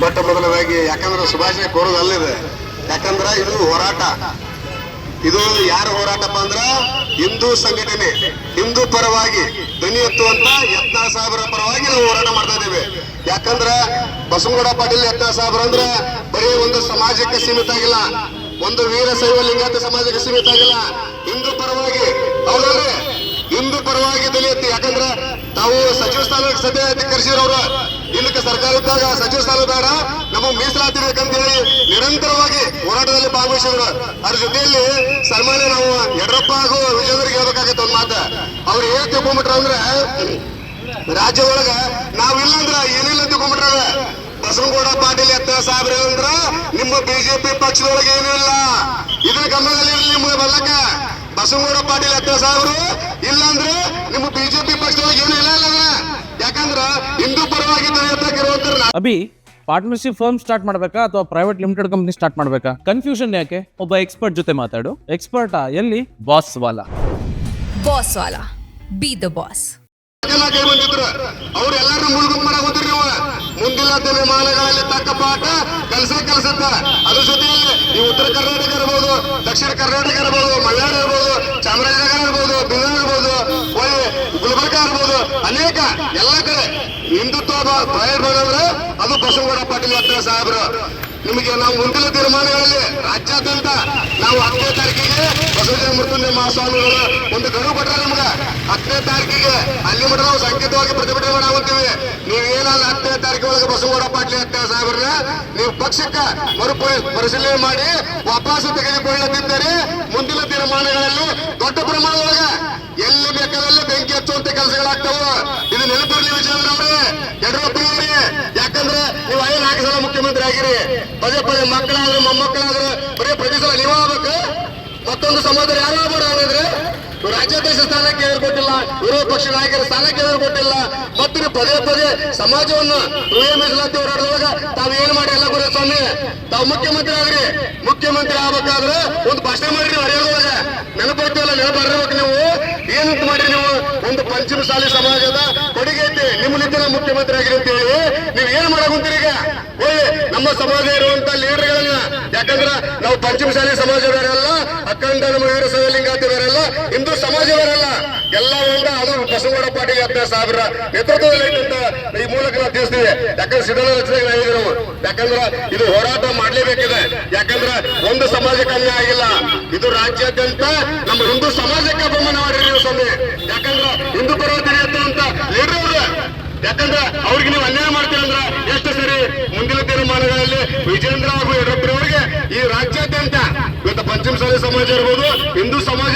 ಮೊಟ್ಟ ಮೊದಲದಾಗಿ ಯಾಕಂದ್ರೆ ಶುಭಾಶಯ ಕೋರೋದಲ್ಲಿದೆ ಯಾಕಂದ್ರೆ ಇದು ಹೋರಾಟ. ಇದು ಯಾರ ಹೋರಾಟಪ್ಪ ಅಂದ್ರ ಹಿಂದೂ ಸಂಘಟನೆ. ಹಿಂದೂ ಪರವಾಗಿ ಧ್ವನಿ ಎತ್ತುವಂತ ಯತ್ನ ಸಾಹೇಬರ ಪರವಾಗಿ ನಾವು ಹೋರಾಟ ಮಾಡ್ತಾ ಇದ್ದೇವೆ. ಯಾಕಂದ್ರ ಬಸವಗೌಡ ಪಾಟೀಲ್ ಯತ್ನ ಸಾಹೇಬ್ರ ಅಂದ್ರೆ ಬರೀ ಒಂದು ಸಮಾಜಕ್ಕೆ ಸೀಮಿತ ಆಗಿಲ್ಲ. ಒಂದು ವೀರಶೈವ ಲಿಂಗಾಯತ ಸಮಾಜಕ್ಕೆ ಸೀಮಿತ ಆಗಿಲ್ಲ. ಹಿಂದೂ ಪರವಾಗಿ, ಹೌದಲ್ರಿ? ಹಿಂದೂ ಪರವಾಗಿ ಧ್ವನಿ ಎತ್ತಿ, ಯಾಕಂದ್ರ ತಾವು ಸಚಿವ ಸ್ಥಾನಕ್ಕೆ ಸದ್ಯ ಕರೆಸಿರೋರು. ಇಲ್ಲಕ್ಕೆ ಸರ್ಕಾರ ಇದ್ದಾಗ ಸಚಿವ ಸ್ಥಾನ ಬೇಡ. ನಮಗೆ ಮೀಸಲಾತಿ ಬೇಕಂತ ಹೇಳಿ ನಿರಂತರವಾಗಿ ಹೋರಾಟದಲ್ಲಿ ಭಾಗವಹಿಸಿದ್ರು. ಅದ್ರ ಜೊತೆಯಲ್ಲಿ ಸನ್ಮಾನ್ಯ ನಾವು ಯಡಿಯೂರಪ್ಪ ಹಾಗೂ ವಿಜಯೇಂದ್ರಿಗೆ ಹೇಳ್ಬೇಕಾಗತ್ತೆ ಒಂದ್ ಮಾತ. ಅವ್ರು ಏನ್ ತಿಳ್ಕೊಂಡ್ಬಿಟ್ರ ಅಂದ್ರೆ ರಾಜ್ಯ ಒಳಗ ನಾವಿಲ್ಲ ಅಂದ್ರ ಏನಿಲ್ಲ ತಿಳ್ಕೊಂಡ್ಬಿಟ್ರ ಬಸವನಗೌಡ ಪಾಟೀಲ್ ಎತ್ತ ನಿಮ್ಮ ಬಿಜೆಪಿ ಪಕ್ಷದೊಳಗೆ ಏನಿಲ್ಲ ಇದನ್ನ ಗಮನದಲ್ಲಿ ಇರಲಿ ಬರ್ಲಕ್ಕ ಬಸವನಗೌಡ ಪಾಟೀಲ್ ಎತ್ತ ಅಂದ್ರೆ ನಿಮ್ಮ ಬಿಜೆಪಿ ಪಕ್ಷದೊಳಗೆ ಏನೂ ಇಲ್ಲ ಅಲ್ಲ ಯಾಕಂದ್ರ ಹಿಂದೂ ಪರವಾಗಿ ಇರುವಂತ ಅಭಿ ಪಾರ್ಟ್ನರ್ಶಿಪ್ ಫರ್ಮ್ ಸ್ಟಾರ್ಟ್ ಮಾಡ್ಬೇಕಾ ಅಥವಾ ಪ್ರೈವೇಟ್ ಲಿಮಿಟೆಡ್ ಕಂಪ್ನಿ ಸ್ಟಾರ್ಟ್ ಮಾಡ್ಬೇಕಾ? ಕನ್ಫ್ಯೂಷನ್ ಯಾಕೆ? ಒಬ್ಬ ಎಕ್ಸ್ಪರ್ಟ್ ಜೊತೆ ಮಾತಾಡು. ಎಕ್ಸ್ಪರ್ಟ್ ಎಲ್ಲಿ? Boss Wallah. Boss Wallah. Be the boss ಎಲ್ಲ ಕೈ ಬಂದಿದ್ರು ಅವ್ರು ಎಲ್ಲಾರು ಮುಳುಗುಪ್ ಮಾಡಕ್ ನೀವು. ಮುಂದಿನ ದಿನಮಾನಗಳಲ್ಲಿ ತಕ್ಕ ಪಾಠ ಕೆಲಸ ಕಲಸತ್ತ. ಅದ್ರ ಜೊತೆಯಲ್ಲಿ ಈ ಉತ್ತರ ಕರ್ನಾಟಕ ಇರ್ಬೋದು ದಕ್ಷಿಣ ಕರ್ನಾಟಕ ಇರ್ಬೋದು ಮಲೆನಾಡು ಇರ್ಬೋದು ಚಾಮರಾಜನಗರ ಇರ್ಬೋದು ಬೀದರ್ ಇರ್ಬೋದು ಗುಲ್ಬರ್ಗ ಇರ್ಬೋದು ಅನೇಕ ಎಲ್ಲ ಕಡೆ. ಹಿಂದುತ್ವ ಅಂದ್ರೆ ಅದು ಬಸವಗೌಡ ಪಾಟೀಲ್ ಹತ್ರ ಸಾಹೇಬ್ರು. ನಿಮಗೆ ನಾವು ಮುಂದಿನ ತೀರ್ಮಾನಗಳಲ್ಲಿ ರಾಜ್ಯಾದ್ಯಂತ ನಾವು ಹತ್ತನೇ ತಾರೀಕಿಗೆ ಬಸವಜನ ಮೃತ್ಯುಂಜಯ ಮಹಾಸ್ವಾಮಿಗಳು ಒಂದು ಗಡುವು ಕೊಟ್ಟರೆ ನಮ್ಗೆ. ಹತ್ತನೇ ತಾರೀಕಿಗೆ ಅಲ್ಲಿ ಮಟ್ಟ ನಾವು ಸಂಕೇತವಾಗಿ ಪ್ರತಿಭಟನೆ ಮಾಡಾವಂತೀವಿ ನೀವೇನಾದ್ರೂ ಹತ್ತನೇ ತಾರೀಕು ಒಳಗೆ ಬಸವಗೌಡ ಪಾಟೀಲ್ ಹತ್ತ ಸಾಹೇಬ್ರನ್ನ ನೀವು ಪಕ್ಷಕ್ಕೆ ಮರು ಪರಿ- ಪರಿಶೀಲನೆ ಮಾಡಿ ವಾಪಸ್ ತೆಗೆದುಕೊಳ್ಳುತ್ತಿದ್ದರೆ ಮುಂದಿನ ತೀರ್ಮಾನಗಳಲ್ಲಿ ದೊಡ್ಡ ಪ್ರಮಾಣದೊಳಗೆ ಎಲ್ಲಿ ಬೇಕಾದಲ್ಲಿ ಬೆಂಕಿ ಹಚ್ಚುವಂತ ಕೆಲಸಗಳಾಗ್ತಾವ ಇದು ನೆನಪಿರಲಿ ವಿಜಯೇಂದ್ರ ಅವರೇ ಯಡಿಯೂರಪ್ಪ ಅವರೇ ಯಾಕಂದ್ರೆ ನೀವು ಐದು ನಾಲ್ಕು ಸಲ ಮುಖ್ಯಮಂತ್ರಿ ಆಗಿರಿ ಪದೇ ಪದೇ ಮಕ್ಕಳಾದ್ರೆ ಮೊಮ್ಮಕ್ಕಳಾದ್ರೆ ಬರೀ ಪ್ರತಿ ಸಲ ನೀವು ಆಗ್ಬೇಕು. ಮತ್ತೊಂದು ಸಮಾಜ ಯಾರು ಹಾಗಾದ್ರೆ? ರಾಜ್ಯಾಧ್ಯಕ್ಷ ಸ್ಥಾನಕ್ಕೆ ಕೊಟ್ಟಿಲ್ಲ ವಿರೋಧ ಪಕ್ಷ ನಾಯಕರ ಸ್ಥಾನಕ್ಕೆ ಕೊಟ್ಟಿಲ್ಲ ಮತ್ತು ಪದೇ ಪದೇ ಸಮಾಜವನ್ನು ರುಯ ಮೀಸಲಾತಿ ಹೋರಾಟದೊಳಗ ತಾವು ಏನ್ ಮಾಡಿ ಎಲ್ಲ ಗುರು ಸ್ವಾಮಿ ತಾವು ಮುಖ್ಯಮಂತ್ರಿ ಆಗ್ರಿ. ಮುಖ್ಯಮಂತ್ರಿ ಆಗ್ಬೇಕಾದ್ರೆ ಒಂದು ಭಾಷಣ ಮಾಡ್ರಿ ನೀವು ಹರಿಯೋದೊಳಗ ನೆನಪು ನೀವು. ಏನಂತ ಮಾಡಿ ಪಂಚಮಸಾಲಿ ಸಮಾಜದ ಕೊಡುಗೆ ಐತೆ ನಿಮ್ಮ ನಿಂತಿನ ಮುಖ್ಯಮಂತ್ರಿ ಆಗಿರಿ ಅಂತ ಹೇಳಿ, ನೀವು ಏನ್ ಮಾಡಕುಂತೀರಿ ಈಗ? ಒಳ್ಳೆ ನಮ್ಮ ಸಮಾಜ ಇರುವಂತ ಲೀಡರ್ಗಳನ್ನ. ಯಾಕಂದ್ರ ನಾವು ಪಂಚಮ ಸಾಲಿ ಬೇರೆಲ್ಲ ಅಖಂಡ ನಮ್ಮ ವೀರ ಹಿಂದೂ ಸಮಾಜವರಲ್ಲ ಎಲ್ಲ ಒಂದ ಅದು ಬಸವಗೌಡ ಪಾಟೀಲ್ ಹತ್ತ ಸಾವಿರ ನೇತೃತ್ವದಲ್ಲಿ ಈ ಮೂಲಕ ನಾವು ತಿಳಿಸ್ತೀವಿ. ಯಾಕಂದ್ರೆ ಸಿದ್ದರಾಮಯ್ಯ ರಚನೆಗೆ ನಾವು ಯಾಕಂದ್ರ ಇದು ಹೋರಾಟ ಮಾಡ್ಲೇಬೇಕಿದೆ. ಯಾಕಂದ್ರ ಒಂದು ಸಮಾಜಕ್ಕೆ ಅನ್ಯಾಯ ಆಗಿಲ್ಲ. ಇದು ರಾಜ್ಯಾದ್ಯಂತ ನಮ್ಮ ಹಿಂದೂ ಸಮಾಜಕ್ಕೆ ಅಪಮಾನ ಮಾಡಿರಿ ಸ್ವಾಮಿ. ಹಿಂದೂ ಪರವರ್ತನೆ ಅಂತ ಅವರು? ಯಾಕಂದ್ರೆ ಅವ್ರಿಗೆ ನೀವು ಅನ್ಯಾಯ ಮಾಡ್ತೀರ ಅಂದ್ರೆ ಎಷ್ಟು ಸರಿ ಮುಂದಿನ ತೀರ್ಮಾನಗಳಲ್ಲಿ ವಿಜೇಂದ್ರ ಹಾಗೂ ಯಡಿಯೂರಪ್ಪನವರಿಗೆ ಈ ರಾಜ್ಯಾದ್ಯಂತ, ಇವತ್ತು ಪಂಚಮಸಾಲಿ ಸಮಾಜ ಇರ್ಬೋದು, ಹಿಂದೂ ಸಮಾಜ